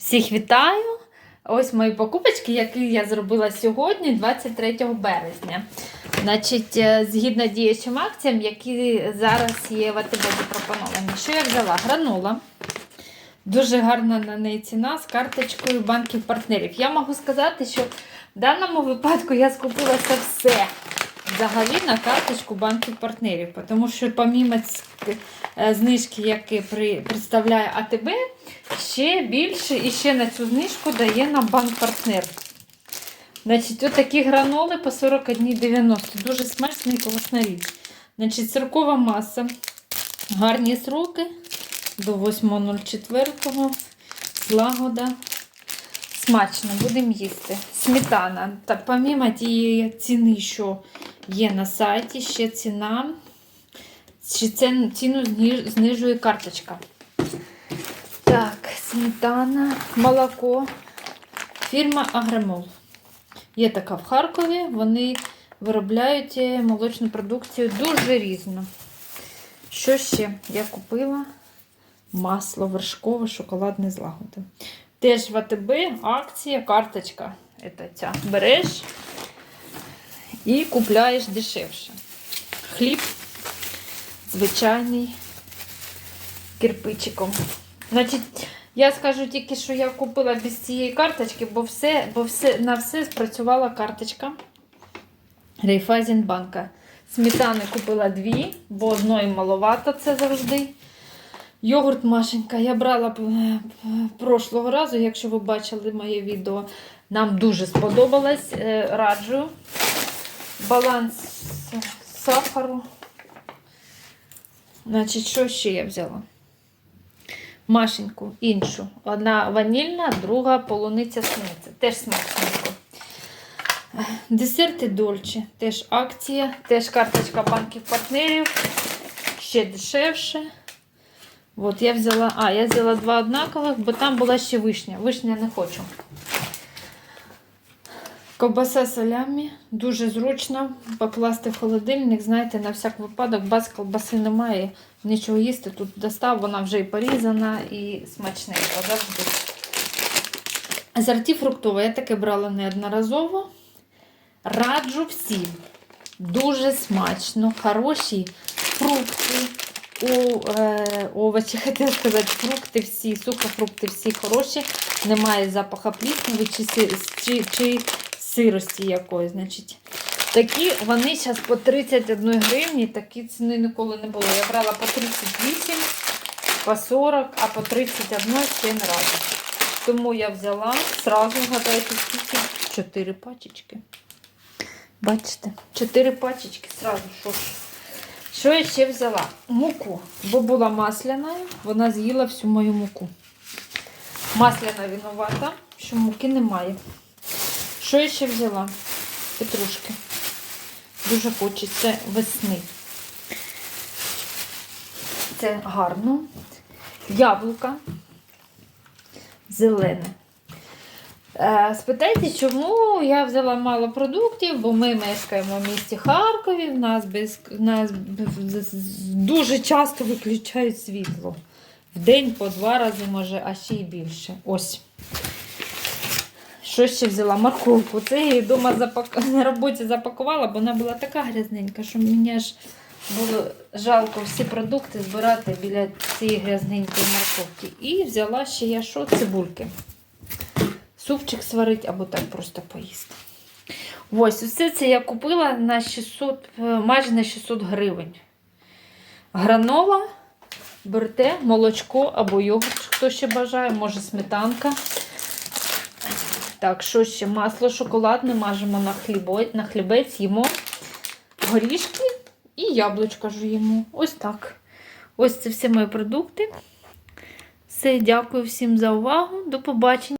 Всіх вітаю! Ось мої покупочки, які я зробила сьогодні, 23 березня. Значить, е, згідно діючим акціям, які зараз є в АТБ запропоновані. Що я взяла? Гранула. Дуже гарна на неї ціна з карточкою банків партнерів. Я можу сказати, що в даному випадку я скупила це все взагалі на карточку банків партнерів, тому що помімо е, знижки, які представляє АТБ, ще більше і ще на цю знижку дає нам банк-партнер. Значить, отакі граноли по 41,90. Дуже смачна і класна річ. Значить, сиркова маса. Гарні сроки до 8.04. Злагода. Смачно, будемо їсти. Сметана. Та помімо тієї ціни, що є на сайті, ще ціна. Ще це ціну знижує карточка. Так, сметана, молоко. Фірма Агромол. Є така в Харкові. Вони виробляють е, молочну продукцію дуже різну. Що ще я купила? Масло вершкове, шоколадне злагоди. Теж в АТБ акція, карточка. Це ця. Береш і купляєш дешевше. Хліб звичайний кирпичиком. Значить, я скажу тільки, що я купила без цієї карточки, бо все, бо все, на все спрацювала карточка Рейфайзенбанка. Сметани купила дві, бо одної маловато це завжди. Йогурт Машенька. Я брала е, прошлого разу, якщо ви бачили моє відео, нам дуже сподобалось. Е, Раджу. Баланс сахару. Значить, що ще я взяла? Машеньку іншу. Одна ванільна, друга полуниця суниця. Теж смачненько. Десерти Дольче. Теж акція, теж карточка банків партнерів. Ще дешевше. От я взяла, а, я взяла два однакових, бо там була ще вишня. Вишня не хочу. Ковбаса салямі, дуже зручно покласти в холодильник. Знаєте, на всяк випадок, бац, колбаси немає, нічого їсти. Тут достав, вона вже і порізана, і смачненька завжди. Азорті фруктове, я таке брала неодноразово. Раджу всім. Дуже смачно, хороші фрукти. У е, овочі, хотіла сказати, фрукти всі, сухофрукти всі хороші, немає запаха плісняви чи, чи, чи сирості якоїсь. Значить. Такі вони зараз по 31 гривні, такі ціни ніколи не було. Я брала по 38, по 40, а по 31 ще не разу. Тому я взяла, сразу гадайте, скільки? 4 пачечки. Бачите? 4 пачечки сразу. Що ж. Що я ще взяла? Муку, бо була масляна, вона з'їла всю мою муку. Масляна винувата, що муки немає. Що я ще взяла? Петрушки. Дуже хочеться весни. Це гарно. Яблука зелене. Е, Спитайте, чому я взяла мало продуктів, бо ми мешкаємо в місті Харкові, в нас, без, в нас дуже часто виключають світло. В день по два рази, може, а ще й більше. Ось. Що ще взяла? Морковку. Це я її вдома запак... на роботі запакувала, бо вона була така грязненька, що мені аж було жалко всі продукти збирати біля цієї грязненької морковки. І взяла ще я що? Цибульки супчик сварити або так просто поїсти. Ось, усе це я купила на 600, е, майже на 600 гривень. Гранола, берте, молочко або йогурт, хто ще бажає, може сметанка. Так, що ще? Масло шоколадне мажемо на, хлібо, на хлібець, їмо горішки і яблучка жуємо. Ось так. Ось це всі мої продукти. Все, дякую всім за увагу. До побачення.